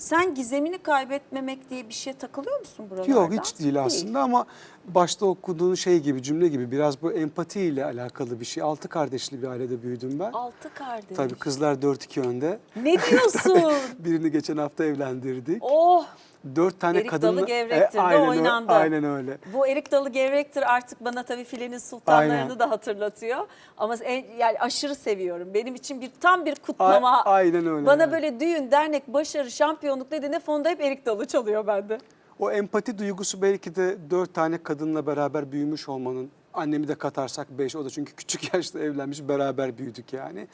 Sen gizemini kaybetmemek diye bir şeye takılıyor musun buralarda? Yok hiç değil aslında ama başta okuduğun şey gibi cümle gibi biraz bu empati ile alakalı bir şey. Altı kardeşli bir ailede büyüdüm ben. Altı kardeş. Tabii kızlar 4-2 önde. Ne diyorsun? Birini geçen hafta evlendirdik. oh Dört tane Erik kadınla... Dalı Gevrektir de aynen, oynandı. aynen öyle. bu Erik Dalı Gevrektir artık bana tabii filenin sultanlarını Aynen. da hatırlatıyor. Ama en, yani aşırı seviyorum. Benim için bir tam bir A- kutlama. aynen öyle. Bana yani. böyle düğün, dernek, başarı, şampiyonluk dediğinde fonda hep Erik Dalı çalıyor bende. O empati duygusu belki de dört tane kadınla beraber büyümüş olmanın, annemi de katarsak beş, o da çünkü küçük yaşta evlenmiş, beraber büyüdük yani.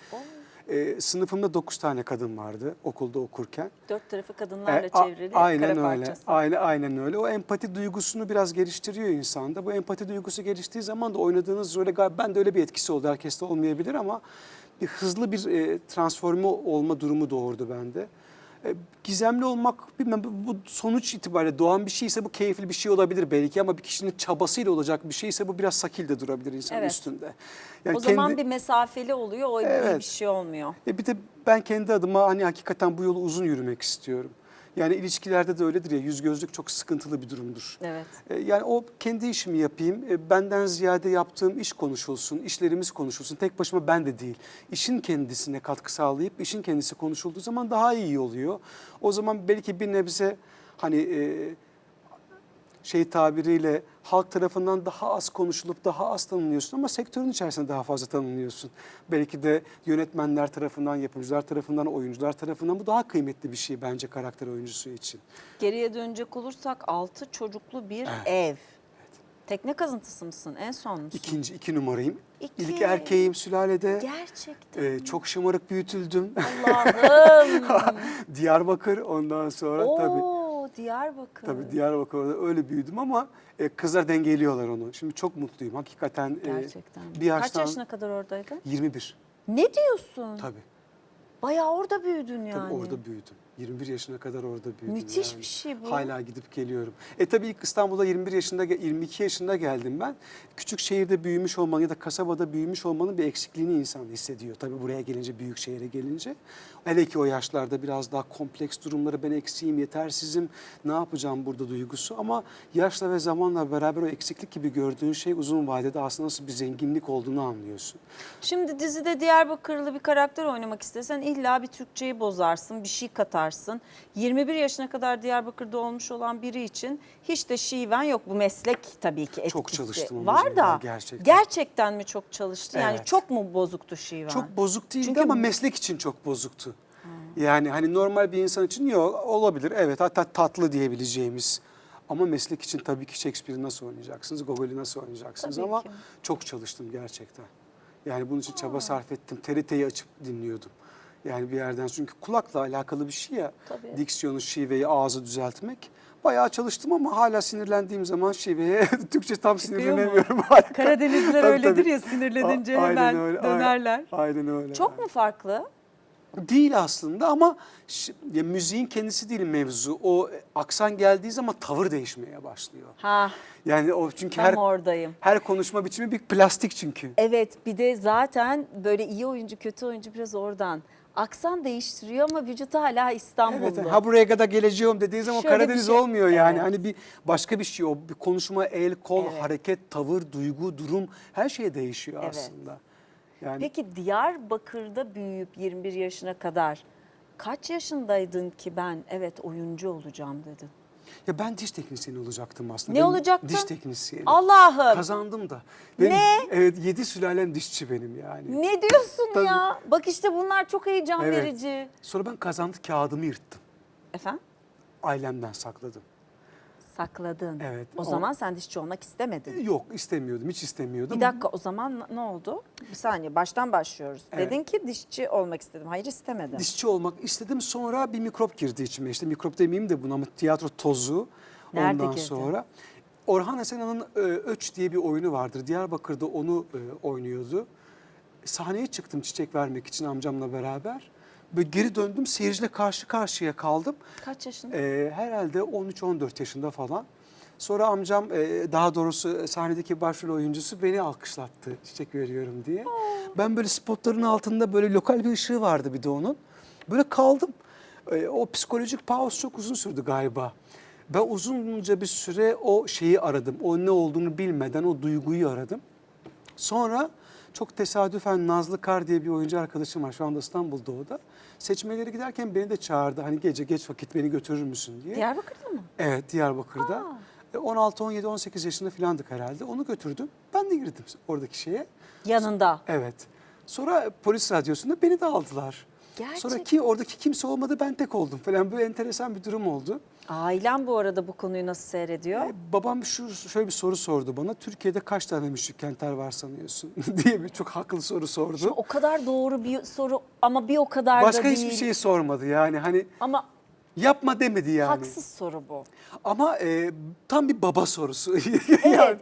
Ee, sınıfımda dokuz tane kadın vardı okulda okurken. Dört tarafı kadınlarla E, a- çevrili aynen kara öyle. parçası. Aynen, aynen öyle. O empati duygusunu biraz geliştiriyor insanda. Bu empati duygusu geliştiği zaman da oynadığınız role galiba ben de öyle bir etkisi oldu. Herkeste olmayabilir ama bir hızlı bir e, transforme olma durumu doğurdu bende. E, gizemli olmak bilmem bu sonuç itibariyle doğan bir şeyse bu keyifli bir şey olabilir belki ama bir kişinin çabasıyla olacak bir şeyse bu biraz sakilde durabilir insanın Evet. üstünde. o zaman bir mesafeli oluyor, o Evet. bir şey olmuyor. E bir de ben kendi adıma hani hakikaten bu yolu uzun yürümek istiyorum. Yani ilişkilerde de öyledir ya yüz gözlük çok sıkıntılı bir durumdur. Evet. E, Yani o kendi işimi yapayım, e, benden ziyade yaptığım iş konuşulsun, işlerimiz konuşulsun. Tek başıma ben de değil. İşin kendisine katkı sağlayıp işin kendisi konuşulduğu zaman daha iyi oluyor. O zaman belki bir nebze hani e, şey tabiriyle halk tarafından daha az konuşulup daha az tanınıyorsun ama sektörün içerisinde daha fazla tanınıyorsun. Belki de yönetmenler tarafından, yapımcılar tarafından, oyuncular tarafından bu daha kıymetli bir şey bence karakter oyuncusu için. Geriye dönecek olursak altı çocuklu bir ev. Tekne kazıntısı mısın? En son musun? İkinci, iki numarayım. İki. İlk erkeğim sülalede. Gerçekten. Ee, çok şımarık büyütüldüm. Allah'ım. Diyarbakır ondan sonra tabii. Diyarbakır. Tabii Diyarbakır'da öyle büyüdüm ama e, kızlar dengeliyorlar onu. Şimdi çok mutluyum. Hakikaten e, Gerçekten. bir yaştan Kaç yaşına kadar oradaydın? 21 Ne diyorsun? tabii. Bayağı orada büyüdün yani. Tabii orada büyüdüm. 21 yaşına kadar orada büyüdüm. Müthiş yani. bir şey bu. Hala gidip geliyorum. E tabii ilk İstanbul'a 21 yaşında, ge- 22 yaşında geldim ben. Küçük şehirde büyümüş olmanın ya da kasabada büyümüş olmanın bir eksikliğini insan hissediyor. Tabii buraya gelince, büyük şehire gelince. Hele ki o yaşlarda biraz daha kompleks durumları ben eksiğim, yetersizim, ne yapacağım burada duygusu. Ama yaşla ve zamanla beraber o eksiklik gibi gördüğün şey uzun vadede aslında nasıl bir zenginlik olduğunu anlıyorsun. Şimdi dizide Diyarbakırlı bir karakter oynamak istesen illa bir Türkçeyi bozarsın, bir şey katarsın. 21 yaşına kadar Diyarbakır'da olmuş olan biri için hiç de şiven yok. Bu meslek tabii ki etkisi Çok çalıştım var da gerçekten. gerçekten mi çok çalıştı? Yani Evet. çok mu bozuktu şiven? Çok bozuk değildi Çünkü ama meslek için çok bozuktu. Yani hani normal bir insan için yok olabilir evet hatta tatlı diyebileceğimiz. Ama meslek için tabii ki Shakespeare'i nasıl oynayacaksınız, Gogol'ü nasıl oynayacaksınız Tabii ama ki. çok çalıştım gerçekten. Yani bunun için çaba sarf ettim. TRT'yi açıp dinliyordum. Yani bir yerden çünkü kulakla alakalı bir şey ya. Tabii. Diksiyonu, şiveyi, ağzı düzeltmek. Bayağı çalıştım ama hala sinirlendiğim zaman şiveye Türkçe tam Çıkıyor sinirlenemiyorum. hala. Karadenizliler Tabii, öyledir tabii. ya sinirlenince A- aynen hemen öyle, dönerler. Aynen öyle. Çok mu farklı? Değil aslında ama ş- ya müziğin kendisi değil mevzu. O e, aksan geldiği zaman tavır değişmeye başlıyor. Ha, Yani o çünkü tam her oradayım. her konuşma biçimi bir plastik çünkü. Evet bir de zaten böyle iyi oyuncu kötü oyuncu biraz oradan. Aksan değiştiriyor ama vücut hala İstanbullu. Evet, ha buraya kadar geleceğim dediği zaman Şöyle Karadeniz şey- olmuyor yani. Evet. Hani bir başka bir şey o bir konuşma, el, kol, Evet. hareket, tavır, duygu, durum her şey değişiyor Evet. aslında. Yani Peki Diyarbakır'da büyüyüp 21 yaşına kadar kaç yaşındaydın ki ben evet oyuncu olacağım dedin? Ya ben diş teknisyeni olacaktım aslında. Ne Benim olacaktın? Diş teknisyeni. Allah'ım Kazandım da. Benim, Ne? Evet yedi sülalem dişçi benim yani. ne diyorsun Tabii. ya? Bak işte bunlar çok heyecan Evet. verici. Sonra ben kazandı kağıdımı yırttım. Efendim? Ailemden sakladım. Sakladın. Evet, O, o- zaman sen dişçi olmak istemedin. Yok istemiyordum, hiç istemiyordum. Bir dakika o zaman ne oldu? Bir saniye baştan başlıyoruz. Evet. Dedin ki dişçi olmak istedim. Hayır istemedim. Dişçi olmak istedim. Sonra bir mikrop girdi içime. İşte mikrop demeyeyim de buna ama tiyatro tozu. Nerede Ondan girdi? sonra Orhan Esena'nın e, Öç diye bir oyunu vardır. Diyarbakır'da onu e, oynuyordu. Sahneye çıktım çiçek vermek için amcamla beraber. Böyle geri döndüm seyirciyle karşı karşıya kaldım. Kaç yaşında? Ee, herhalde 13-14 yaşında falan. Sonra amcam e, daha doğrusu sahnedeki başrol oyuncusu beni alkışlattı çiçek veriyorum diye. Ben böyle spotların altında böyle lokal bir ışığı vardı bir de onun. Böyle kaldım. E, o psikolojik pause çok uzun sürdü galiba. Ben uzunca bir süre o şeyi aradım. O ne olduğunu bilmeden o duyguyu aradım. Sonra çok tesadüfen Nazlı Kar diye bir oyuncu arkadaşım var. Şu anda İstanbul'da o da. Seçmelere giderken beni de çağırdı. Hani gece geç vakit beni götürür müsün diye. Diyarbakır'da mı? Evet Diyarbakır'da. E, 16, 17, 18 yaşında filandık herhalde. Onu götürdüm. Ben de girdim oradaki şeye. Yanında. Evet. Sonra polis radyosunda beni de aldılar. Gerçek. Sonra ki oradaki kimse olmadı ben tek oldum falan. Böyle enteresan bir durum oldu. Ailem bu arada bu konuyu nasıl seyrediyor? E, babam şu şöyle bir soru sordu bana. Türkiye'de kaç tane müşrik kentler var sanıyorsun diye bir çok haklı soru sordu. O kadar doğru bir soru ama bir o kadar Başka da değil. hiçbir şey sormadı yani hani Ama yapma demedi yani. haksız soru bu. Ama e, tam bir baba sorusu. Evet. yani